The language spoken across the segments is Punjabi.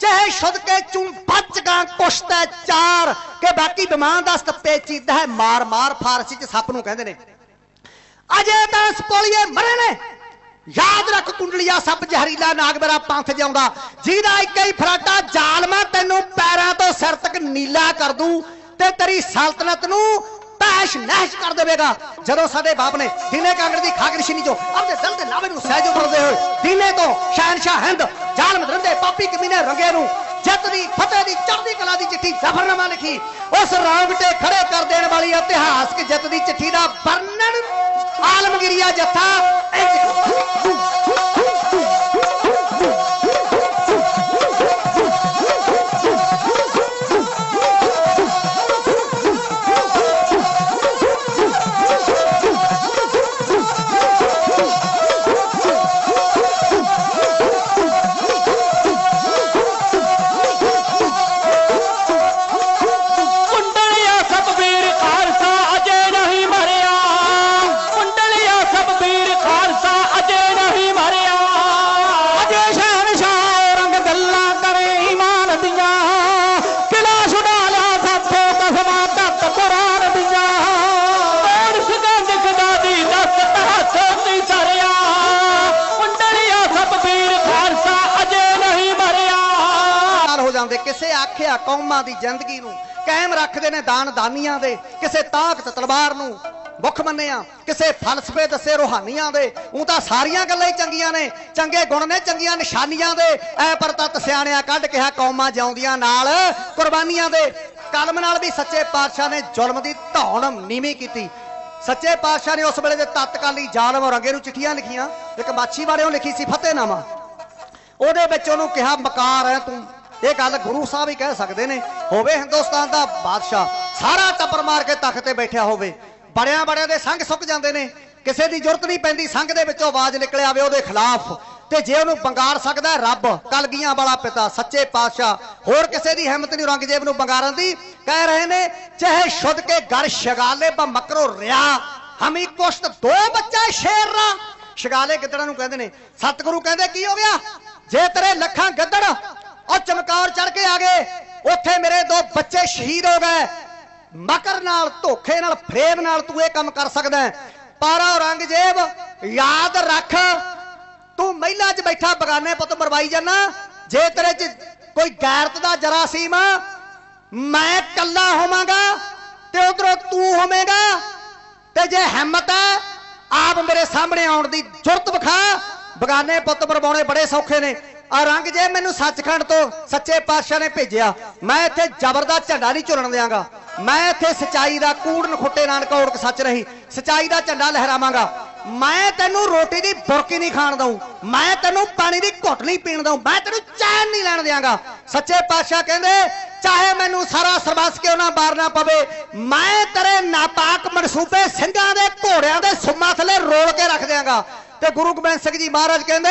ਚਾਹੇ ਸ਼ੁੱਧ ਚੂੰ ਬਚ ਗਾ ਕੁਸ਼ਤੈ ਚਾਰ। ਕਿ ਬਾਕੀ ਬਿਮਾਨ ਦਾ ਸਤਪੇ ਚੀਦਾ ਹੈ, ਮਾਰ ਮਾਰ ਫਾਰਸੀ ਚ ਸੱਪ ਨੂੰ ਕਹਿੰਦੇ ਨੇ। ਅਜੇ ਤਾਂ ਸਪੋਲੀਏ ਮਰੇ ਨੇ। ਯਾਦ ਰੱਖ ਕੁੰਡਲੀਆ ਸੱਪ ਜ਼ਹਿਰੀਲਾ ਨਾਗ ਮੇਰਾ ਪੰਥ ਜਿਉਂਦਾ। ਜਿਹਦਾ ਇੱਕ ਹੀ ਫਰਾਟਾ, ਜ਼ਾਲਮਾ ਤੈਨੂੰ ਪੈਰਾਂ ਤੋਂ ਸਿਰ ਤੱਕ ਨੀਲਾ ਕਰ ਦੂ। ਤੇ ਤੇਰੀ ਸਲਤਨਤ ਨੂੰ ਤੈਸ਼ ਨਹਿਸ਼ ਕਰ ਦੇਵੇਗਾ। ਜਦੋਂ ਸਾਡੇ ਬਾਪ ਨੇ ਦੀਨੇ ਕਾਂਗੜ ਦੀ ਖਾਗਰਸ਼ਿਨੀ ਚੋਂ ਆਪਣੇ ਦਿਲ ਦੇ ਲਾਵੇ ਨੂੰ ਸਹਿਜ ਉਤਰਦੇ ਹੋਏ ਦੀਨੇ ਤੋਂ ਸ਼ਹਿਨशाह ਹਿੰਦ, ਜ਼ਾਲਮ ਦਰੰਦੇ ਪਾਪੀ ਕਮੀਨੇ ਰੰਗੇ ਨੂੰ ਜਿੱਤ ਦੀ ਫਤਿਹ ਦੀ, ਚੜ੍ਹਦੀ ਕਲਾ ਦੀ ਚਿੱਠੀ ਜ਼ਫਰਨਾਮਾ ਲਿਖੀ। ਉਸ ਰੌਂਗਟੇ ਖੜੇ ਕਰ ਦੇਣ ਵਾਲੀ ਇਤਿਹਾਸਕ ਜਿੱਤ ਦੀ ਚਿੱਠੀ ਦਾ ਵਰਣਨ ਆਲਮਗੀਰੀਆ ਜੱਥਾ ਕਿਸੇ ਆਖਿਆ ਕੌਮਾਂ ਦੀ ਜ਼ਿੰਦਗੀ ਨੂੰ ਕਾਇਮ ਰੱਖਦੇ ਨੇ ਦਾਨ ਦਾਨੀਆਂ ਦੇ, ਕਿਸੇ ਤਾਕਤ ਤਲਵਾਰ ਨੂੰ ਮੁੱਖ ਮੰਨਿਆ, ਕਿਸੇ ਫਲਸਫੇ ਦੱਸੇ ਰੋਹਾਨੀਆਂ ਦੇ, ਉਹ ਤਾਂ ਸਾਰੀਆਂ ਗੱਲਾਂ ਹੀ ਚੰਗੀਆਂ ਨੇ, ਚੰਗੇ ਗੁਣ ਨੇ, ਚੰਗੀਆਂ ਨਿਸ਼ਾਨੀਆਂ ਦੇ, ਐ ਪਰ ਤਤ ਸਿਆਣਿਆ ਕੱਢ ਕਿਹਾ ਕੌਮਾਂ ਜਿਉਂਦੀਆਂ ਨਾਲ ਕੁਰਬਾਨੀਆਂ ਦੇ। ਕਲਮ ਨਾਲ ਵੀ ਸੱਚੇ ਪਾਤਸ਼ਾਹ ਨੇ ਜ਼ੁਲਮ ਦੀ ਧੌਣ ਨੀਵੀਂ ਕੀਤੀ। ਸੱਚੇ ਪਾਤਸ਼ਾਹ ਨੇ ਉਸ ਵੇਲੇ ਦੇ ਤਤਕਾਲੀ ਜ਼ਾਲਮ ਰੰਗੇ ਨੂੰ ਚਿੱਠੀਆਂ ਲਿਖੀਆਂ, ਇੱਕ ਮਾਛੀ ਵਾਲਿਓ ਲਿਖੀ ਸੀ ਫਤਿਹਨਾਮਾ। ਉਹਦੇ ਵਿੱਚ ਉਹਨੂੰ ਕਿਹਾ, ਮਕਾਰ ਹੈ ਤੂੰ। ਇਹ ਗੱਲ ਗੁਰੂ ਸਾਹਿਬ ਹੀ ਕਹਿ ਸਕਦੇ ਨੇ, ਹੋਵੇ ਹਿੰਦੁਸਤਾਨ ਦਾ ਬਾਦਸ਼ਾਹ, ਸਾਰਾ ਟੱਪਰ ਮਾਰ ਕੇ ਤਖਤ ਤੇ ਬੈਠਿਆ ਹੋਵੇ, ਬੜਿਆਂ ਬੜਿਆਂ ਦੇ ਸੰਗ ਸੁੱਕ ਜਾਂਦੇ ਨੇ, ਕਿਸੇ ਦੀ ਜ਼ਰੂਰਤ ਨਹੀਂ ਪੈਂਦੀ, ਸੰਗ ਦੇ ਵਿੱਚੋਂ ਆਵਾਜ਼ ਨਿਕਲ ਆਵੇ ਉਹਦੇ ਖਿਲਾਫ, ਤੇ ਜੇ ਉਹਨੂੰ ਬੰਗਾਰ ਸਕਦਾ ਰੱਬ, ਕਲਗੀਆਂ ਵਾਲਾ ਪਿਤਾ, ਸੱਚੇ ਪਾਤਸ਼ਾਹ, ਹੋਰ ਕਿਸੇ ਦੀ ਹਿੰਮਤ ਨਹੀਂ ਔਰੰਗਜ਼ੇਬ ਨੂੰ ਬੰਗਾਰਨ ਦੀ, ਕਹਿ ਰਹੇ ਨੇ, ਚਾਹੇ ਸ਼ੁੱਧ ਕੇ ਗਰ ਸ਼ਗਾਲੇ ਬ ਮਕਰੋ ਰਿਆ, ਹਮੀ ਕੁਸ਼ਤ ਦੋ ਬੱਚਾ ਸ਼ੇਰ ਰਾ। ਸ਼ਗਾਲੇ ਗਿੱਦੜਾਂ ਨੂੰ ਕਹਿੰਦੇ ਨੇ, ਸਤਿਗੁਰੂ ਕਹਿੰਦੇ, ਕੀ ਹੋ ਗਿਆ? ਜੇ ਤੇਰੇ ਲੱਖਾਂ ਗਿੱਦੜ ਉਹ ਚਮਕੌਰ ਚੜ ਕੇ ਆ ਗਏ। ਉੱਥੇ ਮੇਰੇ ਦੋ ਬੱਚੇ ਸ਼ਹੀਦ ਹੋ ਗਏ। ਮਕਰ ਨਾਲ, ਧੋਖੇ ਨਾਲ ਫਰੇਬ ਨਾਲ ਤੂੰ ਇਹ ਕੰਮ ਕਰ ਸਕਦਾ ਪਾਰਾ ਔਰੰਗਜ਼ੇਬ, ਯਾਦ ਰੱਖ। ਤੂੰ ਮਹਿਲਾ 'ਚ ਬੈਠਾ, ਬਗਾਨੇ ਪੁੱਤ ਮਰਵਾਈ ਜਾਨਾ। ਜੇ ਤੇਰੇ 'ਚ ਕੋਈ ਗੈਰਤ ਦਾ ਜਰਾਸੀਮ ਮੈਂ ਕੱਲਾ ਹੋਵਾਂਗਾ ਤੇ ਉਧਰੋਂ ਤੂੰ ਹੋਵੇਂਗਾ। ਤੇ ਜੇ ਹਿੰਮਤ ਹੈ, ਆਪ ਮੇਰੇ ਸਾਹਮਣੇ ਆਉਣ ਦੀ ਜੁਰਤ ਵਿਖਾ। ਬਗਾਨੇ ਪੁੱਤ ਮਰਵਾਉਣੇ ਬੜੇ ਸੌਖੇ ਨੇ। ਆ ਜੇ ਮੈਨੂੰ ਸੱਚਖੰਡ ਤੋਂ ਸੱਚੇ ਪਾਤਸ਼ਾਹ ਨੇ ਭੇਜਿਆ, ਮੈਂ ਇੱਥੇ ਜ਼ਬਰ ਦਾ ਝੰਡਾ ਨਹੀਂ ਝੁਲਣ ਦਿਆਂਗਾ। ਮੈਂ ਇੱਥੇ ਸਚਾਈ ਦਾ ਕੂੜ ਨਖੁੱਟੇ ਨਾਨਕ ਔੜਕ ਸੱਚ ਰਹੀ, ਸਚਾਈ ਦਾ ਝੰਡਾ ਲਹਿਰਾਵਾਂਗਾ। ਮੈਂ ਤੈਨੂੰ ਰੋਟੀ ਦੀ ਬੁਰਕੀ ਨਹੀਂ ਖਾਣ ਦਊ, ਮੈਂ ਤੈਨੂੰ ਪਾਣੀ ਦੀ ਘੁੱਟ ਨਹੀਂ ਪੀਣ ਦਊ, ਮੈਂ ਤੈਨੂੰ ਚੈਨ ਨਹੀਂ ਲੈਣ ਦਿਆਂਗਾ। ਸੱਚੇ ਪਾਤਸ਼ਾਹ ਕਹਿੰਦੇ, ਚਾਹੇ ਮੈਨੂੰ ਸਾਰਾ ਸਰਬਸ ਕਿਉਂ ਨਾ ਮਾਰਨਾ ਪਵੇ, ਮੈਂ ਤੇਰੇ ਨਾਪਾਕ ਮਨਸੂਬੇ ਸਿੰਘਾਂ ਦੇ ਘੋੜਿਆਂ ਦੇ ਸੁਮਾ ਥੱਲੇ ਰੋਲ ਕੇ ਰੱਖ ਦਿਆਂਗਾ। ਤੇ ਗੁਰੂ ਗੋਬਿੰਦ ਸਿੰਘ ਜੀ ਮਹਾਰਾਜ ਕਹਿੰਦੇ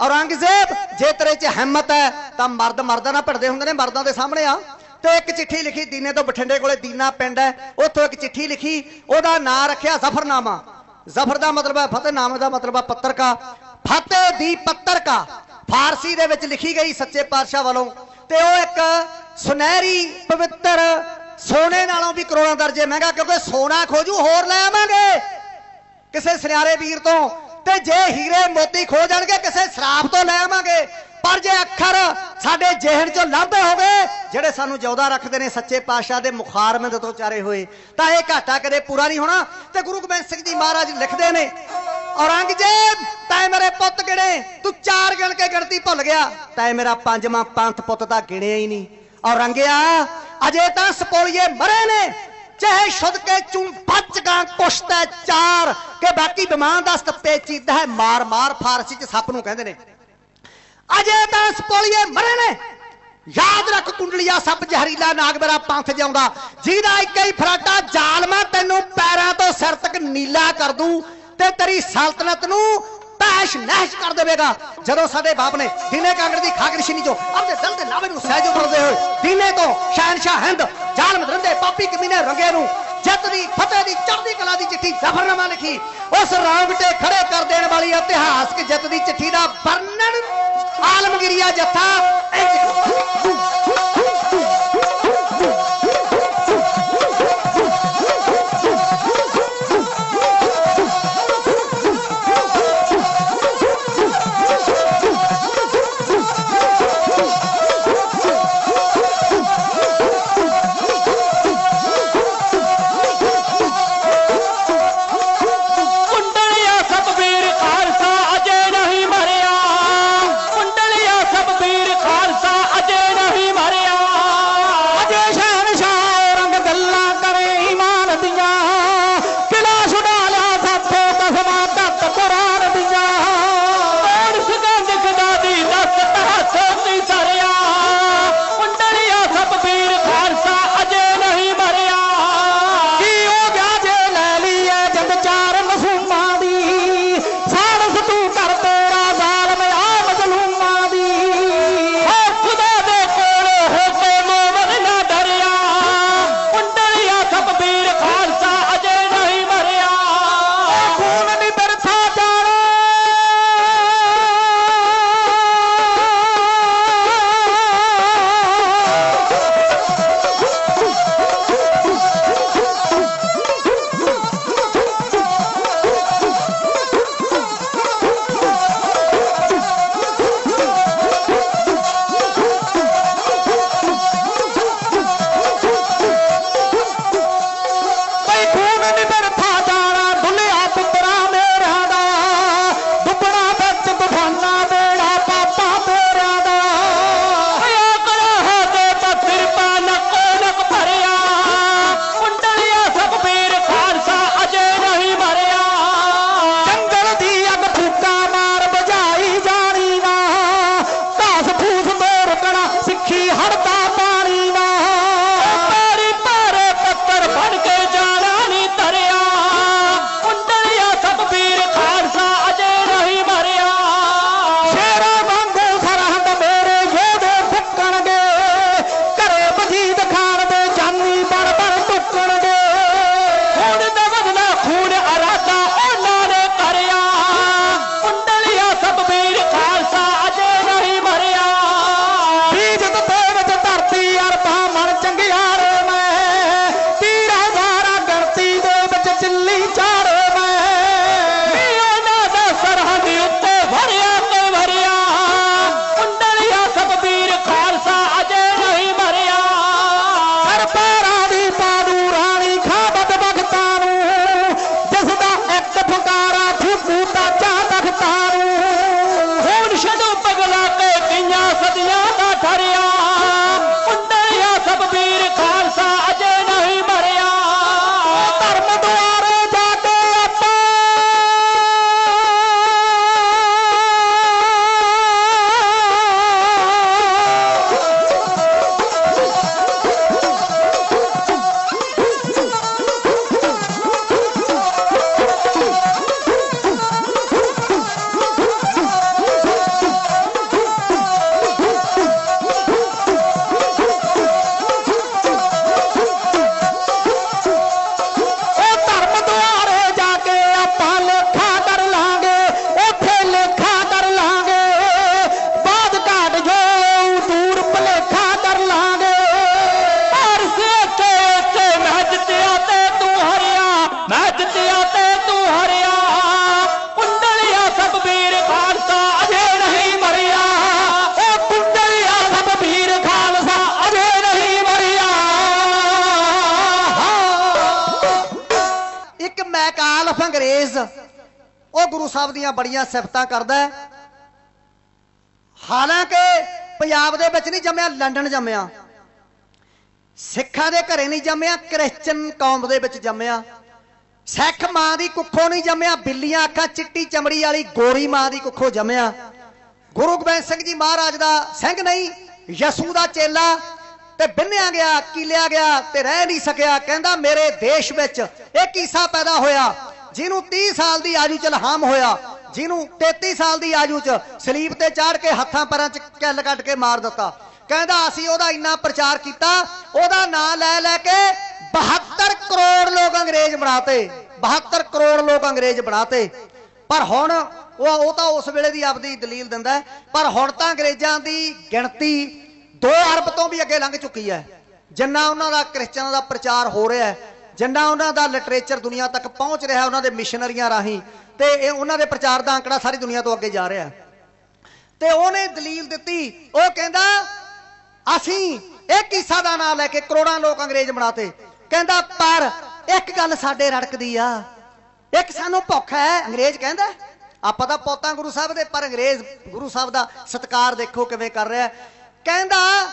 ਔਰੰਗਜ਼ੇਬ, ਜੇ ਤੇਰੇ 'ਚ ਹਿੰਮਤ ਹੈ, ਤਾਂ ਮਰਦ ਮਰਦਾਂ ਨਾਲ ਭਿੜਦੇ ਹੁੰਦੇ ਨੇ, ਮਰਦਾਂ ਦੇ ਸਾਹਮਣੇ ਆ। ਤੇ ਇੱਕ ਚਿੱਠੀ ਲਿਖੀ ਦੀਨੇ ਤੋਂ ਬਠਿੰਡੇ ਕੋਲੇ, ਦੀਨਾ ਪਿੰਡ ਹੈ। ਉੱਥੋਂ ਇੱਕ ਚਿੱਠੀ ਲਿਖੀ, ਉਹਦਾ ਨਾਂ ਰੱਖਿਆ ਜ਼ਫਰਨਾਮਾ। ਜ਼ਫਰ ਦਾ ਮਤਲਬ ਹੈ ਫਤਿਹਨਾਮੇ ਦਾ ਮਤਲਬ ਹੈ ਪੱਤਰ ਫਤਿਹ ਦੀ ਪੱਤਰਕਾ ਫਾਰਸੀ ਦੇ ਵਿੱਚ ਲਿਖੀ ਗਈ ਸੱਚੇ ਪਾਤਸ਼ਾਹ ਵੱਲੋਂ। ਤੇ ਉਹ ਇੱਕ ਸੁਨਹਿਰੀ, ਪਵਿੱਤਰ, ਸੋਨੇ ਨਾਲੋਂ ਵੀ ਕਰੋੜਾਂ ਦਰਜੇ ਮਹਿੰਗਾ, ਕਿਉਂਕਿ ਸੋਨਾ ਖੋਜੂ ਹੋਰ ਲੈ ਆਵਾਂਗੇ। ਕਿਸੇ ਸੁਨਿਆਰੇ ਵੀਰ ਤੋਂ ਤੇ ਜੇ ਹੀਰੇ ਮੋਤੀ ਖੋ ਜਾਣਗੇ, ਕਿਸੇ ਸ਼ਰਾਬ ਤੋਂ ਲੈ ਆਵਾਂਗੇ। ਪਰ ਜੇ ਅੱਖਰ ਸਾਡੇ ਜਿਹਨ ਚੋਂ ਲਾਂਭੇ ਹੋਵੇ, ਜਿਹੜੇ ਸਾਨੂੰ ਜਿਉਂਦਾ ਰੱਖਦੇ ਨੇ ਸੱਚੇ ਪਾਤਸ਼ਾਹ ਦੇ ਮੁਖਾਰਮੰਦ ਤੋਂ ਚਾਰੇ ਹੋਏ, ਤਾਂ ਇਹ ਘਾਟਾ ਕਦੇ ਪੂਰਾ ਨਹੀਂ ਹੋਣਾ। ਤੇ ਗੁਰੂ ਗੋਬਿੰਦ ਸਿੰਘ ਜੀ ਮਹਾਰਾਜ ਲਿਖਦੇ ਨੇ, ਔਰੰਗਜ਼ੇਬ, ਤੈ ਮੇਰੇ ਪੁੱਤ ਗਿਣੇ, ਤੂੰ ਚਾਰ ਗਿਣ ਕੇ ਗਿਣਤੀ ਭੁੱਲ ਗਿਆ। ਤੈ ਮੇਰਾ ਪੰਜਵਾਂ ਪੰਥ ਪੁੱਤ ਤਾਂ ਗਿਣਿਆ ਹੀ ਨਹੀਂ। ਔਰੰਗਿਆ ਅਜੇ ਤਾਂ ਸਪੋਲੀਏ ਮਰੇ ਨੇ। ਚਾਹੇ ਸ਼ੁੱਧ ਚੂੰ ਬਚ ਗਾ ਕੁਸ਼ਤੈ ਚਾਰ, ਕਿ ਬਾਕੀ ਬਿਮਾਨ ਦਾ ਸਤਪੇ ਚੀਦਾ ਹੈ ਮਾਰ ਮਾਰ ਫਾਰਸੀ ਚ ਸੱਪ ਨੂੰ ਕਹਿੰਦੇ ਨੇ। ਅਜੇ ਤਾਂ ਸਪੋਲੀਏ ਮਰੇ ਨੇ। ਯਾਦ ਰੱਖ ਕੁੰਡਲੀਆ ਸੱਪ ਜ਼ਹਿਰੀਲਾ ਨਾਗ ਮੇਰਾ ਪੰਥ ਜਿਉਂਦਾ। ਜਿਹਦਾ ਇੱਕ ਹੀ ਫਰਾਟਾ, ਜ਼ਾਲਮਾ ਤੈਨੂੰ ਪੈਰਾਂ ਤੋਂ ਸਿਰ ਤੱਕ ਨੀਲਾ ਕਰ ਦੂ, ਤੇ ਤੇਰੀ ਸਲਤਨਤ ਨੂੰ ਤੈਸ਼ ਨਹਿਸ਼ ਕਰ ਦੇਵੇਗਾ। ਜਦੋਂ ਸਾਡੇ ਬਾਪ ਨੇ ਦੀਨੇ ਕਾਂਗੜ ਦੀ ਖਾਗਰਸ਼ਿਨੀ ਚੋਂ ਆਪਣੇ ਦਿਲ ਦੇ ਲਾਵੇ ਨੂੰ ਸਹਿਜ ਉਤਰਦੇ ਹੋਏ ਦੀਨੇ ਤੋਂ ਸ਼ਹਿਨशाह ਹਿੰਦ, ਜ਼ਾਲਮ ਦਰੰਦੇ ਪਾਪੀ ਕਮੀਨੇ ਰੰਗੇ ਨੂੰ ਜਿੱਤ ਦੀ ਫਤਿਹ ਦੀ, ਚੜ੍ਹਦੀ ਕਲਾ ਦੀ ਚਿੱਠੀ ਜ਼ਫਰਨਾਮਾ ਲਿਖੀ, ਉਸ ਰੌਂਗਟੇ ਖੜੇ ਕਰ ਦੇਣ ਵਾਲੀ ਇਤਿਹਾਸਕ ਜਿੱਤ ਦੀ ਚਿੱਠੀ ਦਾ ਵਰਣਨ ਆਲਮਗੀਰੀਆ ਜੱਥਾ। ਇੰਜ ਆਫ ਅੰਗਰੇਜ਼, ਉਹ ਗੁਰੂ ਸਾਹਿਬ ਦੀਆਂ ਬੜੀਆਂ ਸਿਫਤਾਂ ਕਰਦਾ ਹੈ। ਹਾਲਾਂਕਿ ਪੰਜਾਬ ਦੇ ਵਿੱਚ ਨਹੀਂ ਜੰਮਿਆ, ਲੰਡਨ ਜੰਮਿਆ। ਸਿੱਖਾਂ ਦੇ ਘਰੇ ਨਹੀਂ ਜੰਮਿਆ, ਕ੍ਰਿਸਚਨ ਕੌਮ ਦੇ ਵਿੱਚ ਜੰਮਿਆ। ਸਿੱਖ ਮਾਂ ਦੀ ਕੁੱਖੋਂ ਨਹੀਂ ਜੰਮਿਆ, ਬਿੱਲੀਆਂ ਅੱਖਾਂ ਚਿੱਟੀ ਚਮੜੀ ਵਾਲੀ ਗੋਰੀ ਮਾਂ ਦੀ ਕੁੱਖੋਂ ਜੰਮਿਆ। ਗੁਰੂ ਗੋਬਿੰਦ ਸਿੰਘ ਜੀ ਮਹਾਰਾਜ ਦਾ ਸਿੰਘ ਨਹੀਂ, ਯਸੂ ਦਾ ਚੇਲਾ ਤੇ ਬਿੰਨਿਆ ਗਿਆ, ਕੀਲਿਆ ਗਿਆ ਤੇ ਰਹਿ ਨਹੀਂ ਸਕਿਆ। ਕਹਿੰਦਾ, ਮੇਰੇ ਦੇਸ਼ ਵਿੱਚ ਇਹ ਕੀਸਾ ਪੈਦਾ ਹੋਇਆ? ਜਿਹਨੂੰ 30 ਸਾਲ ਦੀ ਆਜੂ ਚ ਲਹਾਮ ਹੋਇਆ, ਜਿਹਨੂੰ 33 ਸਾਲ ਦੀ ਆਯੂ ਚ ਸਲੀਬ ਤੇ ਚਾੜ ਕੇ ਹੱਥਾਂ ਪੈਰਾਂ ਚ ਕਿੱਲ ਕੱਟ ਕੇ ਮਾਰ ਦਿੱਤਾ। ਕਹਿੰਦਾ, ਅਸੀਂ ਉਹਦਾ ਇੰਨਾ ਪ੍ਰਚਾਰ ਕੀਤਾ, ਉਹਦਾ ਨਾਂ ਲੈ ਲੈ ਕੇ 72 ਕਰੋੜ ਲੋਕ ਅੰਗਰੇਜ਼ ਬਣਾਤੇ। 72 ਕਰੋੜ ਲੋਕ ਅੰਗਰੇਜ਼ ਬਣਾਤੇ। ਪਰ ਹੁਣ ਉਹ ਉਹ ਤਾਂ ਉਸ ਵੇਲੇ ਦੀ ਆਪਦੀ ਦਲੀਲ ਦਿੰਦਾ ਪਰ ਹੁਣ ਤਾਂ ਅੰਗਰੇਜ਼ਾਂ ਦੀ ਗਿਣਤੀ 2 ਅਰਬ ਤੋਂ ਵੀ ਅੱਗੇ ਲੰਘ ਚੁੱਕੀ ਹੈ। ਜਿੰਨਾ ਉਹਨਾਂ ਦਾ ਕ੍ਰਿਸਚਨਾਂ ਦਾ ਪ੍ਰਚਾਰ ਹੋ ਰਿਹਾ ਹੈ, ਜਿੰਨਾ ਉਹਨਾਂ ਦਾ ਲਿਟਰੇਚਰ ਦੁਨੀਆ ਤੱਕ ਪਹੁੰਚ ਰਿਹਾ ਉਹਨਾਂ ਦੇ ਮਿਸ਼ਨਰੀਆਂ ਰਾਹੀਂ, ਤੇ ਇਹ ਉਹਨਾਂ ਦੇ ਪ੍ਰਚਾਰ ਦਾ ਅੰਕੜਾ ਸਾਰੀ ਦੁਨੀਆ ਤੋਂ ਅੱਗੇ ਜਾ ਰਿਹਾ ਤੇ ਉਹਨੇ ਦਲੀਲ ਦਿੱਤੀ, ਉਹ ਕਹਿੰਦਾ, ਅਸੀਂ ਇੱਕ ਹਿੱਸਾ ਦਾ ਨਾਂ ਲੈ ਕੇ ਕਰੋੜਾਂ ਲੋਕ ਅੰਗਰੇਜ਼ ਬਣਾਤੇ। ਕਹਿੰਦਾ, ਪਰ ਇੱਕ ਗੱਲ ਸਾਡੇ ਰੜਕਦੀ ਆ। ਇੱਕ ਸਾਨੂੰ ਭੁੱਖ ਹੈ। ਅੰਗਰੇਜ਼ ਕਹਿੰਦਾ, ਆਪਾਂ ਤਾਂ ਪੋਤਾਂ ਗੁਰੂ ਸਾਹਿਬ ਦੇ, ਪਰ ਅੰਗਰੇਜ਼ ਗੁਰੂ ਸਾਹਿਬ ਦਾ ਸਤਿਕਾਰ ਦੇਖੋ ਕਿਵੇਂ ਕਰ ਰਿਹਾ ਕਹਿੰਦਾ,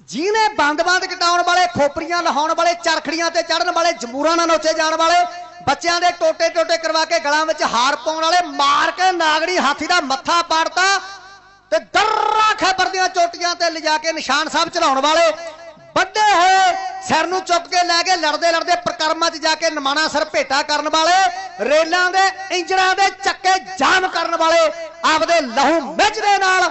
ਜਿਹਨੇ ਬੰਦ-ਬੰਦ ਕਟਾਉਣ ਵਾਲੇ ਖੋਪਰੀਆਂ ਲਹਾਉਣ ਵਾਲੇ, ਚਰਖੜੀਆਂ ਤੇ ਚੜਨ ਵਾਲੇ, ਜਮੂਰਾਂ ਨਾਲ ਨੋਚੇ ਜਾਣ ਵਾਲੇ, ਬੱਚਿਆਂ ਦੇ ਟੋਟੇ-ਟੋਟੇ ਕਰਵਾ ਕੇ ਗਲਾਂ ਵਿੱਚ ਹਾਰ ਪਾਉਣ ਵਾਲੇ, ਮਾਰ ਕੇ ਨਾਗੜੀ ਹਾਥੀ ਦਾ ਮੱਥਾ ਪਾੜਤਾ ਤੇ ਦਰਰਾ ਖੈਬਰ ਦੀਆਂ ਚੋਟੀਆਂ ਤੇ ਲਿਜਾ ਕੇ ਨਿਸ਼ਾਨ ਸਾਹਿਬ ਚਲਾਉਣ ਵਾਲੇ, ਵੱਡੇ ਹੋਏ ਸਿਰ ਨੂੰ ਚੁੱਕ ਕੇ ਲੈ ਕੇ ਲੜਦੇ ਲੜਦੇ ਪ੍ਰਕਰਮਾਂ 'ਚ ਜਾ ਕੇ ਨਮਾਣਾ ਸਰ ਭੇਟਾ ਕਰਨ ਵਾਲੇ, ਰੇਲਾਂ ਦੇ, ਇੰਜਣਾਂ ਦੇ ਚੱਕੇ ਜਾਮ ਕਰਨ ਵਾਲੇ, ਆਪਦੇ ਲਹੂ ਮਿੱਚ ਦੇ ਨਾਲ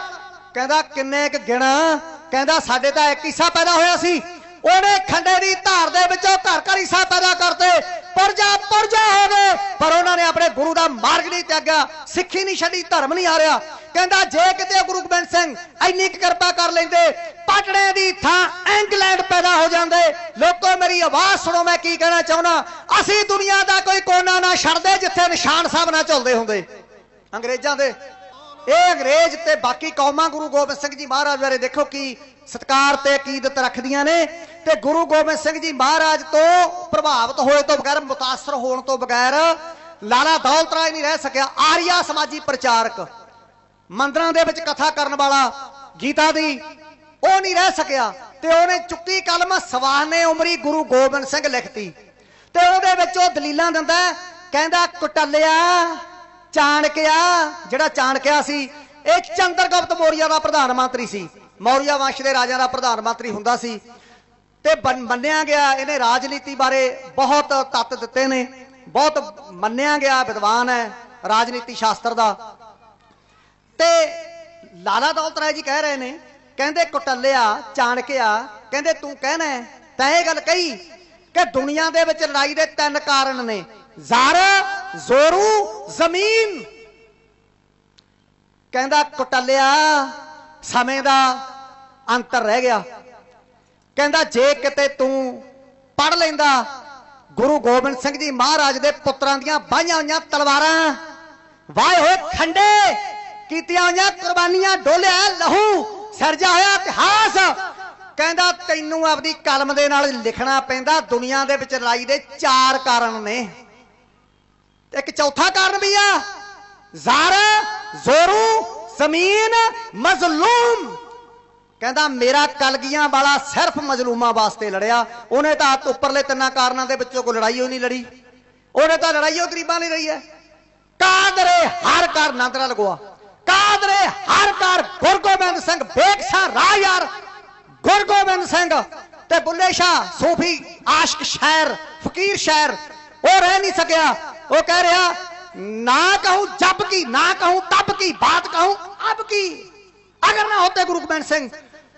ਕਹਿੰਦਾ ਕਿੰਨੇ ਕੁ ਗਿਣਾ? ਕਹਿੰਦਾ ਸਾਡੇ ਤਾਂ ਇੱਕ ਹਿੱਸਾ ਪੈਦਾ ਹੋਇਆ ਸੀ। ਉਹਨੇ ਖੰਡੇ ਦੀ ਧਾਰ ਦੇ ਵਿੱਚੋਂ ਘਰ ਘਰ ਹਿੱਸਾ ਪੈਦਾ ਕਰਤੇ। ਪਰਜਾ ਪਰਜਾ ਹੋ ਗਏ। ਪਰ ਉਹਨਾਂ ਨੇ ਆਪਣੇ ਗੁਰੂ ਦਾ ਮਾਰਗ ਨਹੀਂ ਤਿਆਗਿਆ। ਸਿੱਖੀ ਨਹੀਂ ਛੱਡੀ, ਧਰਮ ਨਹੀਂ ਹਾਰਿਆ। ਕਹਿੰਦਾ ਜੇ ਕਿਤੇ ਗੁਰੂ ਗੋਬਿੰਦ ਸਿੰਘ ਇੰਨੀ ਕਿਰਪਾ ਕਰ ਲੈਂਦੇ ਪਟੜੇ ਦੀ ਥਾਂ ਇੰਗਲੈਂਡ ਪੈਦਾ ਹੋ ਜਾਂਦੇ। ਲੋਕੋ, ਮੇਰੀ ਆਵਾਜ਼ ਸੁਣੋ, ਮੈਂ ਕੀ ਕਹਿਣਾ ਚਾਹੁੰਦਾ? ਅਸੀਂ ਦੁਨੀਆ ਦਾ ਕੋਈ ਕੋਨਾ ਨਾ ਛੱਡਦੇ ਜਿੱਥੇ ਨਿਸ਼ਾਨ ਸਾਹਿਬ ਨਾ ਝੁਲਦੇ ਹੁੰਦੇ। ਅੰਗਰੇਜ਼ਾਂ ਦੇ ਇਹ ਅੰਗਰੇਜ਼ ਤੇ ਬਾਕੀ ਕੌਮਾਂ ਗੁਰੂ ਗੋਬਿੰਦ ਸਿੰਘ ਜੀ ਮਹਾਰਾਜ ਬਾਰੇ ਦੇਖੋ ਕੀ ਸਤਕਾਰ ਤੇ ਅਕੀਦਤ ਰੱਖਦੀਆਂ ਨੇ ਤੇ ਗੁਰੂ ਗੋਬਿੰਦ ਸਿੰਘ ਜੀ ਮਹਾਰਾਜ ਤੋਂ ਪ੍ਰਭਾਵਿਤ ਹੋਏ ਤੋਂ ਬਗੈਰ, ਮੁਤਾਸਰ ਹੋਣ ਤੋਂ ਬਗੈਰ ਲਾਲਾ ਦੌਲਤ ਰਾਏ ਨਹੀਂ ਰਹਿ ਸਕਿਆ। ਆਰੀਆ ਸਮਾਜੀ ਪ੍ਰਚਾਰਕ, ਮੰਦਰਾਂ ਦੇ ਵਿੱਚ ਕਥਾ ਕਰਨ ਵਾਲਾ, ਗੀਤਾ ਦੀ, ਉਹ ਨਹੀਂ ਰਹਿ ਸਕਿਆ ਤੇ ਉਹਨੇ ਚੁੱਕੀ ਕਲਮ ਸਵਾਹਨੇ ਉਮਰੀ ਗੁਰੂ ਗੋਬਿੰਦ ਸਿੰਘ ਲਿਖਤੀ। ਤੇ ਉਹਦੇ ਵਿੱਚ ਉਹ ਦਲੀਲਾਂ ਦਿੰਦਾ ਕਹਿੰਦਾ, ਕੁਟਲਿਆ ਚਾਣਕਿਆ ਜਿਹੜਾ ਚਾਣਕਿਆ ਸੀ ਇਹ ਚੰਦਰਗੁਪਤ ਮੌਰੀਆ ਦਾ ਪ੍ਰਧਾਨ ਮੰਤਰੀ ਸੀ। ਮੌਰੀਆ ਵੰਸ਼ ਦੇ ਰਾਜਿਆਂ ਦਾ ਪ੍ਰਧਾਨ ਮੰਤਰੀ ਹੁੰਦਾ ਸੀ। ਤੇ ਮੰਨਿਆ ਗਿਆ ਇਹਨੇ ਰਾਜਨੀਤੀ ਬਾਰੇ ਬਹੁਤ ਤੱਤ ਦਿੱਤੇ ਨੇ। ਬਹੁਤ ਮੰਨਿਆ ਗਿਆ ਵਿਦਵਾਨ ਹੈ ਰਾਜਨੀਤੀ ਸ਼ਾਸਤਰ ਦਾ। ਤੇ ਲਾਲਾ ਦੌਲਤ ਰਾਏ ਜੀ ਕਹਿ ਰਹੇ ਨੇ ਕਹਿੰਦੇ ਕੁਟੱਲਿਆ ਚਾਣਕਿਆ ਕਹਿੰਦੇ ਤੂੰ ਕਹਿਣਾ ਹੈ, ਤੈਂ ਇਹ ਗੱਲ ਕਹੀ ਕਿ ਦੁਨੀਆ ਦੇ ਵਿੱਚ ਲੜਾਈ ਦੇ ਤਿੰਨ ਕਾਰਨ ਨੇ। ਜ਼ਰ ਜ਼ੋਰੂ ਜ਼ਮੀਨ। ਕਹਿੰਦਾ, ਕੁਟੱਲਿਆ, ਸਮੇਂ ਦਾ ਅੰਤਰ ਰਹਿ ਗਿਆ। ਕਹਿੰਦਾ, ਜੇ ਕਿਤੇ ਤੂੰ ਪੜ ਲੈਂਦਾ, ਗੁਰੂ ਗੋਬਿੰਦ ਸਿੰਘ ਜੀ ਮਹਾਰਾਜ ਦੇ ਪੁੱਤਰਾਂ ਦੀਆਂ ਬਾਹੀਆਂ ਹੋਈਆਂ ਤਲਵਾਰਾਂ ਵਾਏ ਹੋਏ ਖੰਡੇ, ਕੀਤੀਆਂ ਹੋਈਆਂ ਕੁਰਬਾਨੀਆਂ, ਡੋਲਿਆ, ਲਹੂ ਸਰਜਾ ਹੋਇਆ ਇਤਿਹਾਸ। ਕਹਿੰਦਾ, ਤੈਨੂੰ ਆਪਦੀ ਕਲਮ ਦੇ ਨਾਲ ਲਿਖਣਾ ਪੈਂਦਾ, ਦੁਨੀਆ ਦੇ ਵਿੱਚ ਲੜਾਈ ਦੇ ਚਾਰ ਕਾਰਨ ਨੇ। ਤੇ ਇੱਕ ਚੌਥਾ ਕਾਰਨ ਵੀ ਆ। ਜ਼ਰ, ਜ਼ੋਰੂ, ਜ਼ਮੀਨ, ਮਜ਼ਲੂਮ। ਕਹਿੰਦਾ, ਮੇਰਾ ਕਲਗੀਆਂ ਵਾਲਾ ਸਿਰਫ ਮਜ਼ਲੂਮਾਂ ਵਾਸਤੇ ਲੜਿਆ। ਉਹਨੇ ਤਾਂ ਉੱਪਰਲੇ ਤਿੰਨਾਂ ਕਾਰਨਾਂ ਦੇ ਵਿੱਚੋਂ ਕੋਈ ਲੜਾਈ ਹੋਈ ਨਹੀਂ ਲੜੀ। ਉਹਨੇ ਤਾਂ ਲੜਾਈ ਉਹ ਗਰੀਬਾਂ ਲਈ ਰਹੀ ਹੈ। ਕਾਦਰੇ ਹਰ ਕਰ ਨੰਦਰਾ ਲਗਵਾ। ਕਾਦਰੇ ਹਰ ਕਰ ਗੁਰਗੋਬਿੰਦ ਸਿੰਘ ਬੇਕਸਾ ਰਾਹ ਯਾਰ। ਗੁਰਗੋਬਿੰਦ ਸਿੰਘ ਤੇ ਬੁੱਲੇ ਸ਼ਾਹ ਸੂਫੀ ਆਸ਼ਕ ਸ਼ਾਇਰ ਫਕੀਰ ਸ਼ਾਇਰ ਉਹ ਰਹਿ ਨਹੀਂ ਸਕਿਆ। ਉਹ ਕਹਿ ਰਿਹਾ, ਨਾ ਕਹੂੰ ਜਬ ਕੀ, ਨਾ ਕਹੂੰ ਤਬ ਕੀ, ਬਾਤ ਕਹੂੰ ਅਬ ਕੀ। ਅਗਰ ਨਾ ਹੋਤੇ ਗੁਰੂ ਗੋਬਿੰਦ ਸਿੰਘ,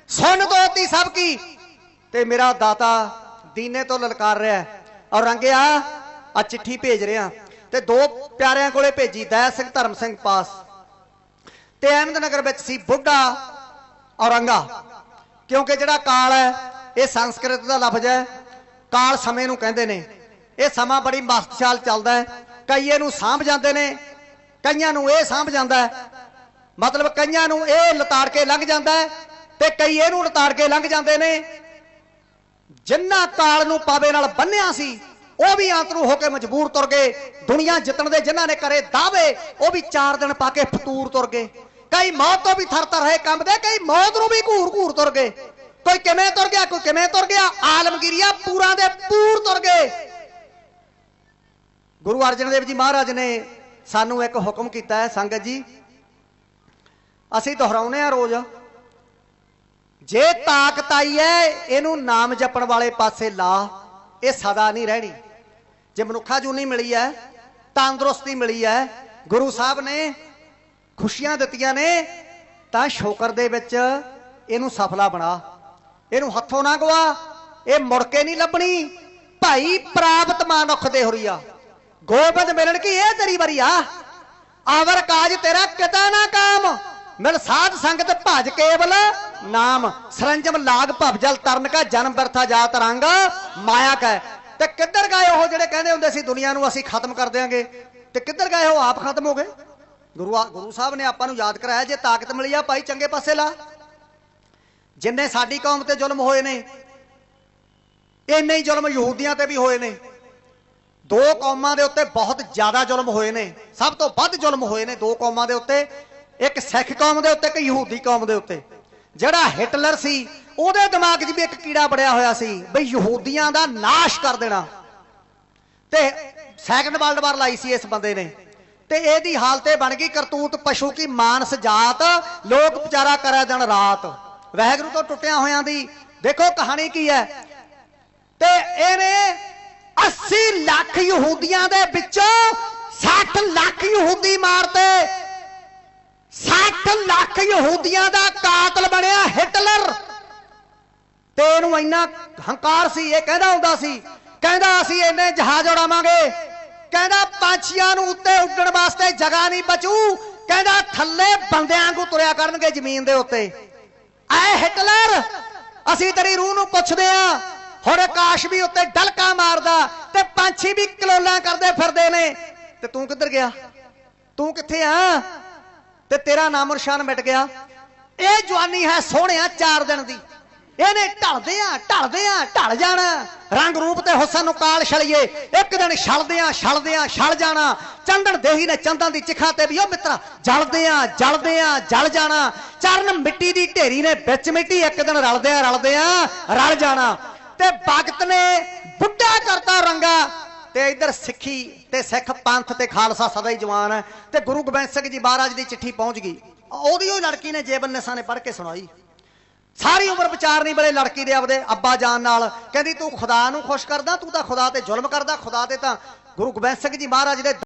ਸੁਣ ਤੋਂ ਹੋਤੀ ਸਭ ਕੀ। ਤੇ ਮੇਰਾ ਦਾਤਾ ਦੀਨੇ ਤੋਂ ਲਲਕਾਰ ਰਿਹਾ ਔਰ ਰੰਗਿਆ ਆ ਚਿੱਠੀ ਭੇਜ ਰਿਹਾ। ਤੇ ਦੋ ਪਿਆਰਿਆਂ ਕੋਲੇ ਭੇਜੀ, ਦਇਆ ਸਿੰਘ, ਧਰਮ ਸਿੰਘ ਪਾਸ। ਤੇ ਅਹਿਮਦਨਗਰ ਵਿੱਚ ਸੀ ਬੁੱਢਾ ਔਰੰਗਾ। ਕਿਉਂਕਿ ਜਿਹੜਾ ਕਾਲ ਹੈ, ਇਹ ਸੰਸਕ੍ਰਿਤ ਦਾ ਲਫ਼ਜ਼ ਹੈ। ਕਾਲ ਸਮੇਂ ਨੂੰ ਕਹਿੰਦੇ ਨੇ। ਇਹ ਸਮਾਂ ਬੜੀ ਮਸਤਸ਼ਾਲ ਚੱਲਦਾ ਹੈ। ਕਈ ਇਹਨੂੰ ਸਾਂਭ ਜਾਂਦੇ ਨੇ, ਕਈਆਂ ਨੂੰ ਇਹ ਸਾਂਭ ਜਾਂਦਾ ਮਤਲਬ ਕਈਆਂ ਨੂੰ ਇਹ ਲਤਾੜ ਕੇ ਲੰਘ ਜਾਂਦਾ ਤੇ ਕਈ ਇਹਨੂੰ ਲਤਾੜ ਕੇ ਲੰਘ ਜਾਂਦੇ ਨੇ। ਜਿੰਨਾ ਕਾਲ ਨੂੰ ਪਾਵੇ ਨਾਲ ਬੰਨਿਆ ਸੀ, ਉਹ ਵੀ ਆਂਤਰੂ ਹੋ ਕੇ ਮਜਬੂਰ ਤੁਰ ਗਏ। ਦੁਨੀਆ ਜਿੱਤਣ ਦੇ ਜਿਨ੍ਹਾਂ ਨੇ ਕਰੇ ਦਾਅਵੇ, ਉਹ ਵੀ 4 ਦਿਨ ਪਾ ਕੇ ਫਤੂਰ ਤੁਰ ਗਏ। ਕਈ ਮੌਤ ਤੋਂ ਵੀ ਥਰ-ਥਰ ਰਹੇ ਕੰਬਦੇ ਕਈ ਮੌਤ ਨੂੰ ਵੀ ਘੂਰ-ਘੂਰ ਤੁਰ ਗਏ। ਕੋਈ ਕਿਵੇਂ ਤੁਰ ਗਿਆ, ਕੋਈ ਕਿਵੇਂ ਤੁਰ ਗਿਆ, ਆਲਮਗੀਰੀਆ ਪੂਰਾਂ ਦੇ ਪੂਰ ਤੁਰ ਗਏ। ਗੁਰੂ ਅਰਜਨ ਦੇਵ ਜੀ ਮਹਾਰਾਜ ਨੇ ਸਾਨੂੰ ਇੱਕ ਹੁਕਮ ਕੀਤਾ ਹੈ, ਸੰਗਤ ਜੀ। ਅਸੀਂ ਦੁਹਰਾਉਨੇ ਆ ਰੋਜ਼। ਜੇ ਤਾਕਤ ਆਈ ਹੈ, ਇਹਨੂੰ ਨਾਮ ਜਪਣ ਵਾਲੇ ਪਾਸੇ ਲਾ। ਇਹ ਸਦਾ ਨਹੀਂ ਰਹਿਣੀ। ਜੇ ਮਨੁੱਖਾ ਜੂਨੀ ਮਿਲੀ ਹੈ, ਤੰਦਰੁਸਤੀ ਮਿਲੀ ਹੈ, ਗੁਰੂ ਸਾਹਿਬ ਨੇ ਖੁਸ਼ੀਆਂ ਦਿੱਤੀਆਂ ਨੇ, ਤਾਂ ਸ਼ੋਕਰ ਦੇ ਵਿੱਚ ਇਹਨੂੰ ਸਫਲਾ ਬਣਾ। ਇਹਨੂੰ ਹੱਥੋਂ ਨਾ ਗਵਾ। ਇਹ ਮੁੜ ਕੇ ਨਹੀਂ ਲੱਭਣੀ। ਭਾਈ ਪ੍ਰਾਪਤ ਮਨੁੱਖ ਦੇ ਹੋਰੀਆ। ਗੋਬਿੰਦ ਮਿਲਣ ਕੀ ਇਹ ਤੇਰੀ ਵਾਰੀ ਆ? ਆਵਰ ਕਾਜ ਤੇਰਾ ਕਿਤਾ ਨਾ ਕਾਮ। ਮਿਲ ਸਾਧ ਸੰਗਤ ਭਜ ਕੇਵਲ ਨਾਮ। ਸਰੰਜਮ ਲਾਗ ਭਵਜਲ ਤਰਨ ਕਾ ਜਨਮ ਬਰਥਾ ਜਾਤ ਰੰਗ ਮਾਇਆ ਕੈ। ਤੇ ਕਿੱਧਰ ਗਏ ਉਹ ਜਿਹੜੇ ਕਹਿੰਦੇ ਹੁੰਦੇ ਸੀ ਦੁਨੀਆ ਨੂੰ ਅਸੀਂ ਖਤਮ ਕਰ ਦਿਆਂਗੇ? ਤੇ ਕਿੱਧਰ ਗਏ ਉਹ ਆਪ ਖਤਮ ਹੋ ਗਏ? ਗੁਰੂ ਗੁਰੂ ਸਾਹਿਬ ਨੇ ਆਪਾਂ ਨੂੰ ਯਾਦ ਕਰਾਇਆ, ਜੇ ਤਾਕਤ ਮਿਲੀ ਆ ਭਾਈ ਚੰਗੇ ਪਾਸੇ ਲਾ। ਜਿੰਨੇ ਸਾਡੀ ਕੌਮ ਤੇ ਜ਼ੁਲਮ ਹੋਏ ਨੇ, ਇੰਨੇ ਹੀ ਜ਼ੁਲਮ ਯਹੂਦੀਆਂ ਤੇ ਵੀ ਹੋਏ ਨੇ। ਦੋ ਕੌਮਾਂ ਦੇ ਉੱਤੇ ਬਹੁਤ ਜ਼ਿਆਦਾ ਜ਼ੁਲਮ ਹੋਏ ਨੇ। ਸਭ ਤੋਂ ਵੱਧ ਜ਼ੁਲਮ ਹੋਏ ਨੇ ਦੋ ਕੌਮਾਂ ਦੇ ਉੱਤੇ। ਇੱਕ ਸਿੱਖ ਕੌਮ ਦੇ ਉੱਤੇ, ਇੱਕ ਯਹੂਦੀ ਕੌਮ ਦੇ ਉੱਤੇ। ਜਿਹੜਾ ਹਿਟਲਰ ਸੀ, ਉਹਦੇ ਦਿਮਾਗ 'ਚ ਵੀ ਇੱਕ ਕੀੜਾ ਬੜਿਆ ਹੋਇਆ ਸੀ ਬਈ ਯਹੂਦੀਆਂ ਦਾ ਨਾਸ਼ ਕਰ ਦੇਣਾ। ਤੇ ਸੈਕੰਡ ਵਰਲਡ ਵਾਰ ਲਾਈ ਸੀ ਇਸ ਬੰਦੇ ਨੇ। ਤੇ ਇਹਦੀ ਹਾਲਤ ਇਹ ਬਣ ਗਈ ਕਰਤੂਤ ਪਸ਼ੂ ਕੀ ਮਾਨਸ ਜਾਤ, ਲੋਕ ਵਿਚਾਰਾ ਕਰੇ ਦਿਨ ਰਾਤ। ਵਾਹਿਗੁਰੂ ਤੋਂ ਟੁੱਟਿਆਂ ਹੋਇਆਂ ਦੀ ਦੇਖੋ ਕਹਾਣੀ ਕੀ ਹੈ। ਤੇ ਇਹਨੇ 80 ਲੱਖ ਯਹੂਦੀਆਂ ਦੇ ਵਿੱਚੋਂ 60 ਲੱਖ ਯਹੂਦੀ ਮਾਰਤੇ 60 ਲੱਖ ਯਹੂਦੀਆਂ ਦਾ ਕਾਤਲ ਬਣਿਆ ਹਿਟਲਰ। ਤੇ ਇਹਨੂੰ ਇੰਨਾ ਹੰਕਾਰ ਸੀ, ਇਹ ਕਹਿੰਦਾ ਹੁੰਦਾ ਸੀ, ਕਹਿੰਦਾ ਅਸੀਂ ਇੰਨੇ ਜਹਾਜ਼ ਉਡਾਵਾਂਗੇ। ਕਹਿੰਦਾ ਪੰਛੀਆਂ ਨੂੰ ਉੱਤੇ ਉੱਡਣ ਵਾਸਤੇ ਜਗ੍ਹਾ ਨਹੀਂ ਬਚੂ। ਕਹਿੰਦਾ ਥੱਲੇ ਬੰਦਿਆਂ ਵਾਂਗੂ ਤੁਰਿਆ ਕਰਨਗੇ ਜ਼ਮੀਨ ਦੇ ਉੱਤੇ। ਐ ਹਿਟਲਰ, ਅਸੀਂ ਤੇਰੀ ਰੂਹ ਨੂੰ ਪੁੱਛਦੇ ਆ ਹੁਣ ਆਕਾਸ਼ ਵੀ ਉੱਤੇ ਡਲਕਾ ਮਾਰਦਾ ਤੇ ਪੰਛੀ ਵੀ ਕਲੋਲਾਂ ਕਰਦੇ ਫਿਰਦੇ ਨੇ ਤੇ ਤੂੰ ਕਿੱਧਰ ਗਿਆ ਤੂੰ ਕਿੱਥੇ ਆ ਤੇ ਤੇਰਾ ਨਾਮ ਨਿਸ਼ਾਨ ਮਿਟ ਗਿਆ ਇਹ ਜਵਾਨੀ ਹੈ ਸੋਹਣਿਆ 4 ਦਿਨ ਦੀ ਇਹਨੇ ਢਲਦੇ ਆ ਢਲਦੇ ਆ ਢਲ ਜਾਣਾ ਰੰਗ ਰੂਪ ਤੇ ਹੁਸਨ ਨੂੰ ਕਾਲ ਛਲੀਏ ਇੱਕ ਦਿਨ ਛਲਦੇ ਆ ਛਲਦੇ ਆ ਛਲ ਜਾਣਾ ਚੰਦਨ ਦੇਹੀ ਨੇ ਚੰਦਨ ਦੀ ਚਿਖਾ ਤੇ ਵੀ ਉਹ ਮਿੱਤਰਾ ਜਲਦੇ ਆ ਜਲਦੇ ਆ ਜਲ ਜਾਣਾ ਚਰਨ ਮਿੱਟੀ ਦੀ ਢੇਰੀ ਨੇ ਵਿੱਚ ਮਿੱਟੀ ਇੱਕ ਦਿਨ ਰਲਦੇ ਆ ਰਲਦੇ ਆ ਰਲ ਜਾਣਾ ਤੇ ਭਗਤ ਨੇ ਬੁੱਢਾ ਕਰਤਾ ਰੰਗਾ ਤੇ ਇਧਰ ਸਿੱਖੀ ਤੇ ਸਿੱਖ ਪੰਥ ਤੇ ਖਾਲਸਾ ਸਦਾ ਹੀ ਜਵਾਨ ਹੈ ਤੇ ਗੁਰੂ ਗੋਬਿੰਦ ਸਿੰਘ ਜੀ ਮਹਾਰਾਜ ਦੀ ਚਿੱਠੀ ਪਹੁੰਚ ਗਈ ਉਹਦੀ ਉਹ ਲੜਕੀ ਨੇ ਜੇਬਨ ਨਿਸਾ ਨੇ ਪੜ੍ਹ ਕੇ ਸੁਣਾਈ ਸਾਰੀ ਉਮਰ ਵਿਚਾਰ ਨਹੀਂ ਬੜੇ ਲੜਕੀ ਦੇ ਆਪਦੇ ਅੱਬਾ ਜਾਨ ਨਾਲ ਕਹਿੰਦੀ ਤੂੰ ਖੁਦਾ ਨੂੰ ਖੁਸ਼ ਕਰਦਾ ਤੂੰ ਤਾਂ ਖੁਦਾ ਤੇ ਜ਼ੁਲਮ ਕਰਦਾ ਖੁਦਾ ਤੇ ਤਾਂ ਗੁਰੂ ਗੋਬਿੰਦ ਸਿੰਘ ਜੀ ਮਹਾਰਾਜ ਦੇ